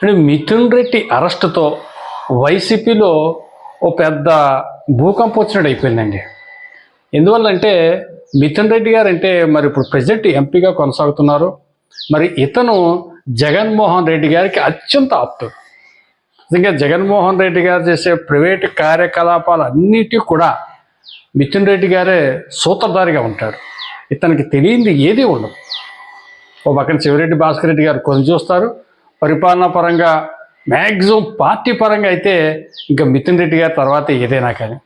అంటే మిథున్ రెడ్డి అరెస్టుతో వైసీపీలో ఓ పెద్ద భూకంపం వచ్చినట్టు అయిపోయిందండి. ఎందువల్లంటే మిథున్ రెడ్డి గారు అంటే మరి ఇప్పుడు ప్రజెంట్ ఎంపీగా కొనసాగుతున్నారు. మరి ఇతను జగన్మోహన్ రెడ్డి గారికి అత్యంత ఆప్తుడు. నిజంగా జగన్మోహన్ రెడ్డి గారు చేసే ప్రైవేటు కార్యకలాపాలు అన్నిటి కూడా మిథున్ రెడ్డి గారే సూత్రధారిగా ఉంటాడు ఇతనికి తెలియంది ఏది ఉండదు. ఓ పక్కన శివరెడ్డి భాస్కర్ రెడ్డి గారు కొని చూస్తారు. పరిపాలనా పరంగా మ్యాక్సిమం పార్టీ పరంగా అయితే ఇంకా మిథున్ రెడ్డి గారి తర్వాత ఏదైనా కానీ.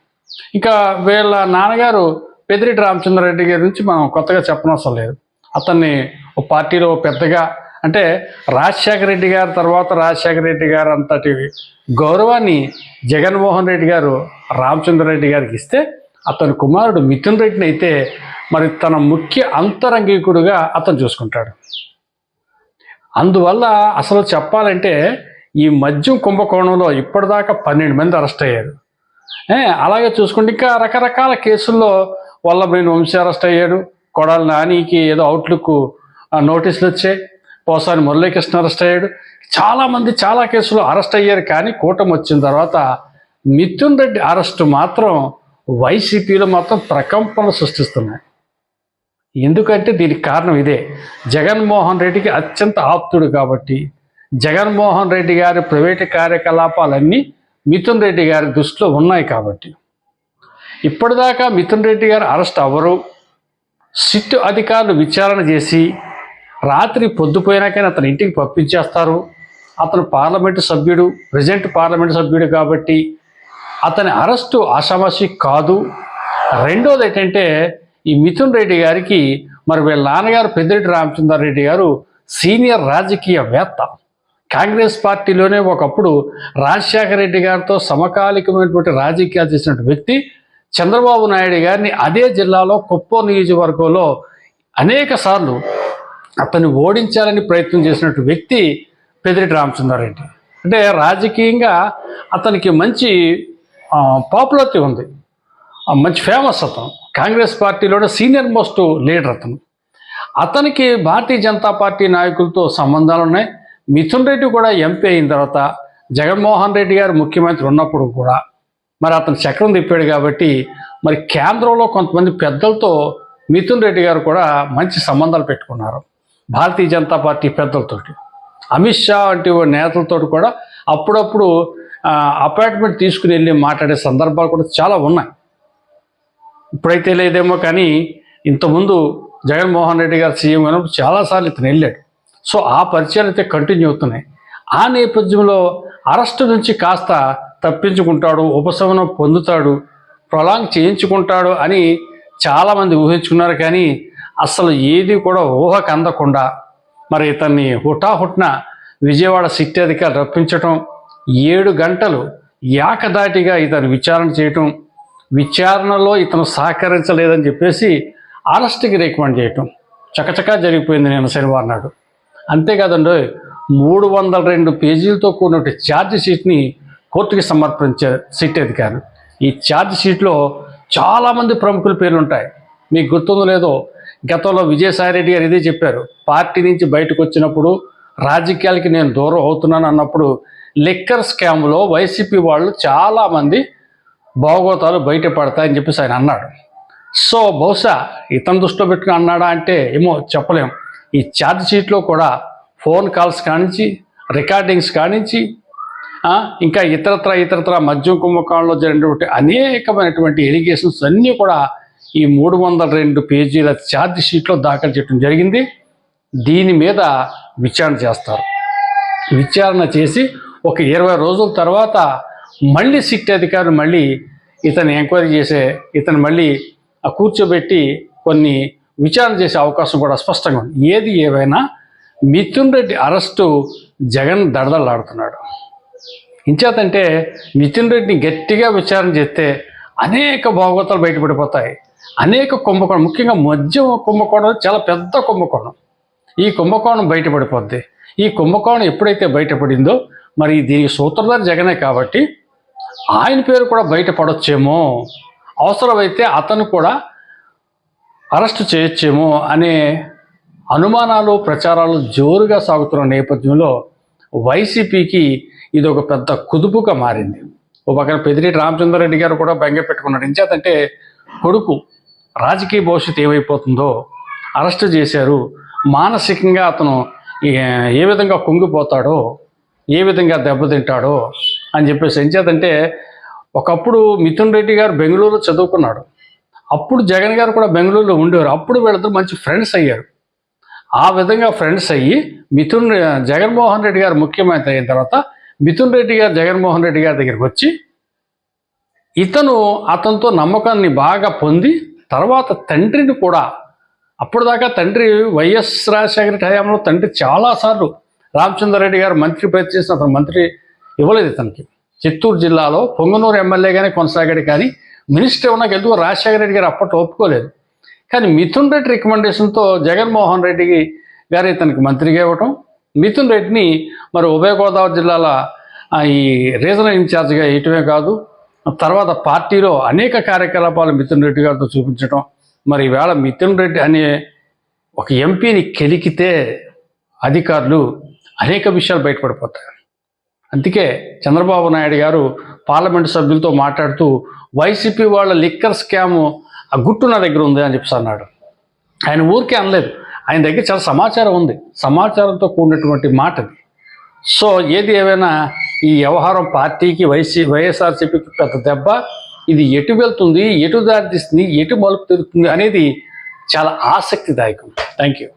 ఇంకా వీళ్ళ నాన్నగారు పెద్దిరెడ్డి రామచంద్రారెడ్డి గారి నుంచి మనం కొత్తగా చెప్పనవసరం లేదు. అతన్ని ఒక పార్టీలో పెద్దగా అంటే రాజశేఖర రెడ్డి గారి తర్వాత రాజశేఖర రెడ్డి గారు అంతటి గౌరవాన్ని జగన్మోహన్ రెడ్డి గారు రామచంద్రారెడ్డి గారికి ఇస్తే అతని కుమారుడు మిథున్ రెడ్డిని అయితే మరి తన ముఖ్య అంతరంగికుడుగా అతను చూసుకుంటాడు. అందువల్ల అసలు చెప్పాలంటే ఈ మద్యం కుంభకోణంలో ఇప్పటిదాకా పన్నెండు మంది అరెస్ట్ అయ్యారు. అలాగే చూసుకుంటే ఇంకా రకరకాల కేసుల్లో వల్లభైన వంశీ అరెస్ట్ అయ్యాడు. కొడాలి నానికి ఏదో అవుట్లుక్ నోటీసులు వచ్చాయి. పోసాని మురళీకృష్ణ అరెస్ట్ అయ్యాడు. చాలామంది చాలా కేసులు అరెస్ట్ అయ్యారు కానీ కూటమి వచ్చిన తర్వాత మిథున్ రెడ్డి అరెస్టు మాత్రం వైసీపీలో మాత్రం ప్రకంపనలు సృష్టిస్తున్నాయి. ఎందుకంటే దీనికి కారణం ఇదే. జగన్మోహన్ రెడ్డికి అత్యంత ఆప్తుడు కాబట్టి జగన్మోహన్ రెడ్డి గారి ప్రైవేటు కార్యకలాపాలన్నీ మిథున్ రెడ్డి గారి దృష్టిలో ఉన్నాయి కాబట్టి. ఇప్పటిదాకా మిథున్ రెడ్డి గారు అరెస్ట్ అవ్వరు. సిట్ అధికారులు విచారణ చేసి రాత్రి పొద్దుపోయినాకైనా అతని ఇంటికి పంపించేస్తారు. అతను పార్లమెంటు సభ్యుడు ప్రజెంట్ పార్లమెంటు సభ్యుడు కాబట్టి అతని అరెస్టు ఆషామాషి కాదు. రెండోది ఏంటంటే ఈ మిథున్ రెడ్డి గారికి మరి వీళ్ళ నాన్నగారు పెద్దిరెడ్డి రామచంద్రారెడ్డి గారు సీనియర్ రాజకీయవేత్త కాంగ్రెస్ పార్టీలోనే ఒకప్పుడు రాజశేఖర రెడ్డి గారితో సమకాలికమైనటువంటి రాజకీయాలు చేసినటువంటి వ్యక్తి. చంద్రబాబు నాయుడు గారిని అదే జిల్లాలో కుప్పం నియోజకవర్గంలో అనేక సార్లు అతన్ని ఓడించాలని ప్రయత్నం చేసినటువంటి వ్యక్తి పెదిరెడ్డి రామచంద్రారెడ్డి. అంటే రాజకీయంగా అతనికి మంచి పాపులారిటీ ఉంది. మంచి ఫేమస్ అతను. కాంగ్రెస్ పార్టీలోనే సీనియర్ మోస్ట్ లీడర్ అతను. అతనికి భారతీయ జనతా పార్టీ నాయకులతో సంబంధాలు ఉన్నాయి. మిథున్ రెడ్డి కూడా ఎంపీ అయిన తర్వాత జగన్మోహన్ రెడ్డి గారు ముఖ్యమంత్రి ఉన్నప్పుడు కూడా మరి అతను చక్రం తిప్పాడు కాబట్టి మరి కేంద్రంలో కొంతమంది పెద్దలతో మిథున్ రెడ్డి గారు కూడా మంచి సంబంధాలు పెట్టుకున్నారు. భారతీయ జనతా పార్టీ పెద్దలతోటి. అమిత్ షా వంటి నేతలతో కూడా అప్పుడప్పుడు అపాయింట్మెంట్ తీసుకుని వెళ్ళి మాట్లాడే సందర్భాలు కూడా చాలా ఉన్నాయి. ఇప్పుడైతే లేదేమో కానీ ఇంతకుముందు జగన్మోహన్ రెడ్డి గారు సీఎం అయినప్పుడు చాలాసార్లు ఇతను వెళ్ళాడు. సో ఆ పరిచయాలు అయితే కంటిన్యూ అవుతున్నాయి. ఆ నేపథ్యంలో అరెస్టు నుంచి కాస్త తప్పించుకుంటాడు ఉపశమనం పొందుతాడు ప్రొలాంగ్ చేయించుకుంటాడు అని చాలామంది ఊహించుకున్నారు కానీ అసలు ఏది కూడా ఊహకు అందకుండా మరి ఇతన్ని హుటాహుట్న విజయవాడ సిటీ అధికారులు రప్పించటం ఏడు గంటలు ఏకదాటిగా ఇతను విచారణ చేయటం విచారణలో ఇతను సహకరించలేదని చెప్పేసి అరెస్ట్కి రికమెండ్ చేయటం. చకచకా జరిగిపోయింది నేను శనివారం నాడు. అంతేకాదండి మూడు వందల రెండు పేజీలతో కూడినటువంటి ఛార్జ్ షీట్ని కోర్టుకి సమర్పించారు సిట్ అధికారులు ఈ ఛార్జ్ షీట్లో చాలామంది ప్రముఖుల పేర్లు ఉంటాయి మీకు గుర్తుందో లేదో గతంలో విజయసాయిరెడ్డి గారు ఇదే చెప్పారు. పార్టీ నుంచి బయటకు వచ్చినప్పుడు రాజకీయాలకి నేను దూరం అవుతున్నాను అన్నప్పుడు లిక్కర్ స్కామ్లో వైసీపీ వాళ్ళు చాలామంది భాగోతాలు బయటపడతాయని చెప్పేసి ఆయన అన్నాడు. సో బహుశా ఇతను దృష్టిలో పెట్టుకుని అన్నాడా అంటే ఏమో చెప్పలేం. ఈ ఛార్జ్ షీట్లో కూడా ఫోన్ కాల్స్ కానించి రికార్డింగ్స్ కానించి ఇంకా ఇతరత్ర ఇతరత్ర మద్యం కుంభకోణంలో జరిగినటువంటి అనేకమైనటువంటి ఎలిగేషన్స్ అన్నీ కూడా ఈ మూడు వందల రెండు పేజీల ఛార్జ్ షీట్లో దాఖలు చేయడం జరిగింది. దీని మీద విచారణ చేస్తారు. విచారణ చేసి ఒక ఇరవై రోజుల తర్వాత మళ్ళీ సిట్ అధికారులు మళ్ళీ ఇతను ఎంక్వైరీ చేసే ఇతను మళ్ళీ ఆ కూర్చోబెట్టి కొన్ని విచారణ చేసే అవకాశం కూడా స్పష్టంగా ఉంది. ఏది ఏవైనా మిథున్ రెడ్డి అరెస్టు జగన్ దడదలాడుతున్నాడు ఇంచేతంటే మిథున్ రెడ్డిని గట్టిగా విచారణ చేస్తే అనేక భాగవతాలు బయటపడిపోతాయి. అనేక కుంభకోణం ముఖ్యంగా మద్యం కుంభకోణం చాలా పెద్ద కుంభకోణం. ఈ కుంభకోణం బయటపడిపోద్ది. ఈ కుంభకోణం ఎప్పుడైతే బయటపడిందో మరి దీనికి సూత్రధారి జగనే కాబట్టి ఆయన పేరు కూడా బయటపడొచ్చేమో. అవసరమైతే అతను కూడా అరెస్ట్ చేయొచ్చేమో అనే అనుమానాలు ప్రచారాలు జోరుగా సాగుతున్న నేపథ్యంలో వైసీపీకి ఇది ఒక పెద్ద కుదుపుగా మారింది. ఓ పక్కన పెదిరెడ్డి రామచంద్రారెడ్డి గారు కూడా బెంగ పెట్టుకున్నాడు. ఇంచేతంటే కొడుకు రాజకీయ భవిష్యత్తు ఏమైపోతుందో అరెస్ట్ చేశారు. మానసికంగా అతను ఏ- ఏ విధంగా కుంగిపోతాడో ఏ విధంగా దెబ్బతింటాడో అని చెప్పేసి ఎంచేతంటే ఒకప్పుడు మిథున్ రెడ్డి గారు బెంగళూరులో చదువుకున్నాడు. అప్పుడు జగన్ గారు కూడా బెంగళూరులో ఉండేవారు. అప్పుడు వీళ్ళిద్దరు మంచి ఫ్రెండ్స్ అయ్యారు. ఆ విధంగా ఫ్రెండ్స్ అయ్యి మిథున్ జగన్మోహన్ రెడ్డి గారు ముఖ్యమంత్రి అయిన తర్వాత మిథున్ రెడ్డి గారు జగన్మోహన్ రెడ్డి గారి దగ్గరికి వచ్చి ఇతను అతనితో నమ్మకాన్ని బాగా పొంది తర్వాత తండ్రిని కూడా అప్పుడు దాకా తండ్రి వైఎస్ రాజశేఖర రెడ్డి హయాంలో తండ్రి చాలాసార్లు రామచంద్రారెడ్డి గారు మంత్రి ప్రయత్నం చేసిన అతను మంత్రి ఇవ్వలేదు ఇతనికి. చిత్తూరు జిల్లాలో పొంగనూరు ఎమ్మెల్యేగానే కొనసాగాడు కానీ మినిస్టర్ ఉన్న గెలుపు రాజశేఖర రెడ్డి గారు అప్పట్లో ఒప్పుకోలేదు. కానీ మిథున్ రెడ్డి రికమెండేషన్తో జగన్మోహన్ రెడ్డికి గారు ఇతనికి మంత్రిగా ఇవ్వటం మిథున్ రెడ్డిని మరి ఉభయ గోదావరి జిల్లాల ఈ రీజనల్ ఇన్ఛార్జ్గా వేయటమే కాదు తర్వాత పార్టీలో అనేక కార్యకలాపాలు మిథున్ రెడ్డి గారితో చూపించడం మరి ఈవేళ మిథున్ రెడ్డి అనే ఒక ఎంపీని కెలికితే అధికారులు అనేక విషయాలు బయటపడిపోతాయి. అందుకే చంద్రబాబు నాయుడు గారు పార్లమెంటు సభ్యులతో మాట్లాడుతూ వైసీపీ వాళ్ళ లిక్కర్ స్కామ్ ఆ గుట్టు నా దగ్గర ఉంది అని చెప్పి అన్నాడు. ఆయన ఊరికే అనలేదు. ఆయన దగ్గర చాలా సమాచారం ఉంది. సమాచారంతో కూడినటువంటి మాట అది సో ఏది ఏమైనా ఈ వ్యవహారం పార్టీకి వైసీ వైఎస్ఆర్సీపీకి పెద్ద దెబ్బ. ఇది ఎటు వెళ్తుంది? ఎటు దారి తీస్తుంది? ఎటు మలుపు తిరుగుతుంది? అనేది చాలా ఆసక్తిదాయకం. Thank you